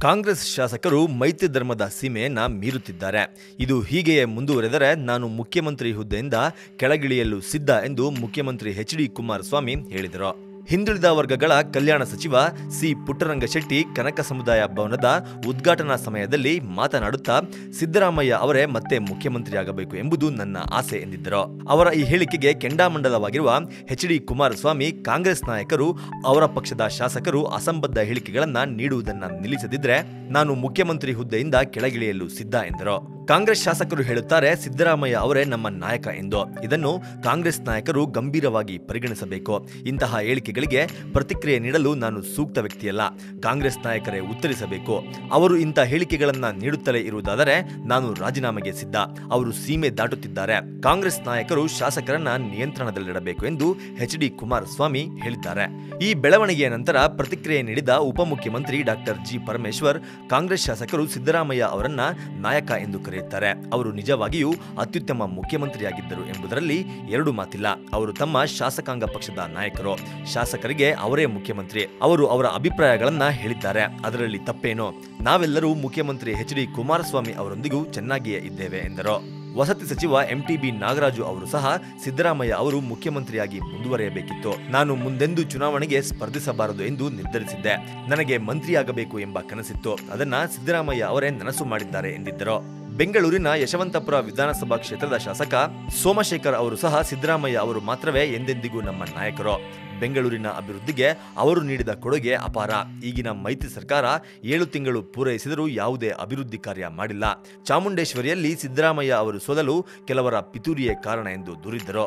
ಕಾಂಗ್ರೆಸ್ ಶಾಸಕರು ಮೈತ್ರಿ ಧರ್ಮದ ಸೀಮೆಯನ್ನ ಮೀರುತ್ತಿದ್ದಾರೆ. ಇದು ಹೀಗೆಯೇ ಮುಂದುವರೆದರೆ ನಾನು ಮುಖ್ಯಮಂತ್ರಿ ಹುದ್ದೆಯಿಂದ ಕೆಳಗಿಳಿಯಲು ಸಿದ್ಧ ಎಂದು ಮುಖ್ಯಮಂತ್ರಿ ಎಚ್ ಡಿ ಕುಮಾರಸ್ವಾಮಿ ಹೇಳಿದರು. ಹಿಂದುಳಿದ ವರ್ಗಗಳ ಕಲ್ಯಾಣ ಸಚಿವ ಸಿ ಪುಟ್ಟರಂಗಶೆಟ್ಟಿ ಕನಕ ಸಮುದಾಯ ಭವನದ ಉದ್ಘಾಟನಾ ಸಮಯದಲ್ಲಿ ಮಾತನಾಡುತ್ತಾ, ಸಿದ್ದರಾಮಯ್ಯ ಅವರೇ ಮತ್ತೆ ಮುಖ್ಯಮಂತ್ರಿಯಾಗಬೇಕು ಎಂಬುದು ನನ್ನ ಆಸೆ ಎಂದಿದ್ದರು. ಅವರ ಈ ಹೇಳಿಕೆಗೆ ಕೆಂಡಾಮಂಡಲವಾಗಿರುವ ಎಚ್ ಡಿ ಕುಮಾರಸ್ವಾಮಿ ಕಾಂಗ್ರೆಸ್ ನಾಯಕರು, ಅವರ ಪಕ್ಷದ ಶಾಸಕರು ಅಸಂಬದ್ಧ ಹೇಳಿಕೆಗಳನ್ನು ನೀಡುವುದನ್ನು ನಿಲ್ಲಿಸದಿದ್ದರೆ ನಾನು ಮುಖ್ಯಮಂತ್ರಿ ಹುದ್ದೆಯಿಂದ ಕೆಳಗಿಳಿಯಲು ಸಿದ್ಧ ಎಂದರು. ಕಾಂಗ್ರೆಸ್ ಶಾಸಕರು ಹೇಳುತ್ತಾರೆ, ಸಿದ್ದರಾಮಯ್ಯ ಅವರೇ ನಮ್ಮ ನಾಯಕ ಎಂದು. ಇದನ್ನು ಕಾಂಗ್ರೆಸ್ ನಾಯಕರು ಗಂಭೀರವಾಗಿ ಪರಿಗಣಿಸಬೇಕು. ಇಂತಹ ಹೇಳಿಕೆಗಳಿಗೆ ಪ್ರತಿಕ್ರಿಯೆ ನೀಡಲು ನಾನು ಸೂಕ್ತ ವ್ಯಕ್ತಿಯಲ್ಲ. ಕಾಂಗ್ರೆಸ್ ನಾಯಕರೇ ಉತ್ತರಿಸಬೇಕು. ಅವರು ಇಂಥ ಹೇಳಿಕೆಗಳನ್ನು ನೀಡುತ್ತಲೇ ಇರುವುದಾದರೆ ನಾನು ರಾಜೀನಾಮೆಗೆ ಸಿದ್ಧ. ಅವರು ಸೀಮೆ ದಾಟುತ್ತಿದ್ದಾರೆ. ಕಾಂಗ್ರೆಸ್ ನಾಯಕರು ಶಾಸಕರನ್ನ ನಿಯಂತ್ರಣದಲ್ಲಿಡಬೇಕು ಎಂದು ಎಚ್ ಡಿ ಕುಮಾರಸ್ವಾಮಿ ಹೇಳಿದ್ದಾರೆ. ಈ ಬೆಳವಣಿಗೆಯ ನಂತರ ಪ್ರತಿಕ್ರಿಯೆ ನೀಡಿದ ಉಪಮುಖ್ಯಮಂತ್ರಿ ಡಾಕ್ಟರ್ ಜಿ ಪರಮೇಶ್ವರ್, ಕಾಂಗ್ರೆಸ್ ಶಾಸಕರು ಸಿದ್ದರಾಮಯ್ಯ ಅವರನ್ನ ನಾಯಕ ಎಂದು ಕರೆಯುತ್ತಾರೆ ಅವರು ನಿಜವಾಗಿಯೂ ಅತ್ಯುತ್ತಮ ಮುಖ್ಯಮಂತ್ರಿಯಾಗಿದ್ದರು ಎಂಬುದರಲ್ಲಿ ಎರಡು ಮಾತಿಲ್ಲ. ಅವರು ತಮ್ಮ ಶಾಸಕಾಂಗ ಪಕ್ಷದ ನಾಯಕರು. ಶಾಸಕರಿಗೆ ಅವರೇ ಮುಖ್ಯಮಂತ್ರಿ. ಅವರು ಅವರ ಅಭಿಪ್ರಾಯಗಳನ್ನ ಹೇಳಿದ್ದಾರೆ. ಅದರಲ್ಲಿ ತಪ್ಪೇನು? ನಾವೆಲ್ಲರೂ ಮುಖ್ಯಮಂತ್ರಿ ಎಚ್ ಡಿ ಕುಮಾರಸ್ವಾಮಿ ಅವರೊಂದಿಗೂ ಚೆನ್ನಾಗಿಯೇ ಇದ್ದೇವೆ ಎಂದರು. ವಸತಿ ಸಚಿವ ಎಂಟಿಬಿ ನಾಗರಾಜು ಅವರು ಸಹ ಸಿದ್ದರಾಮಯ್ಯ ಅವರು ಮುಖ್ಯಮಂತ್ರಿಯಾಗಿ ಮುಂದುವರಿಯಬೇಕಿತ್ತು. ನಾನು ಮುಂದೆಂದೂ ಚುನಾವಣೆಗೆ ಸ್ಪರ್ಧಿಸಬಾರದು ಎಂದು ನಿರ್ಧರಿಸಿದ್ದೆ. ನನಗೆ ಮಂತ್ರಿಯಾಗಬೇಕು ಎಂಬ ಕನಸಿತ್ತು. ಅದನ್ನ ಸಿದ್ದರಾಮಯ್ಯ ಅವರೇ ನನಸು ಮಾಡಿದ್ದಾರೆ ಎಂದಿದ್ದರು. ಬೆಂಗಳೂರಿನ ಯಶವಂತಪುರ ವಿಧಾನಸಭಾ ಕ್ಷೇತ್ರದ ಶಾಸಕ ಸೋಮಶೇಖರ್ ಅವರು ಸಹ ಸಿದ್ದರಾಮಯ್ಯ ಅವರು ಮಾತ್ರವೇ ಎಂದೆಂದಿಗೂ ನಮ್ಮ ನಾಯಕರು. ಬೆಂಗಳೂರಿನ ಅಭಿವೃದ್ಧಿಗೆ ಅವರು ನೀಡಿದ ಕೊಡುಗೆ ಅಪಾರ. ಈಗಿನ ಮೈತ್ರಿ ಸರ್ಕಾರ ಏಳು ತಿಂಗಳು ಪೂರೈಸಿದರೂ ಯಾವುದೇ ಅಭಿವೃದ್ಧಿ ಕಾರ್ಯ ಮಾಡಿಲ್ಲ. ಚಾಮುಂಡೇಶ್ವರಿಯಲ್ಲಿ ಸಿದ್ದರಾಮಯ್ಯ ಅವರು ಸೋಲಲು ಕೆಲವರ ಪಿತೂರಿಯೇ ಕಾರಣ ಎಂದು ದೂರಿದ್ದರು.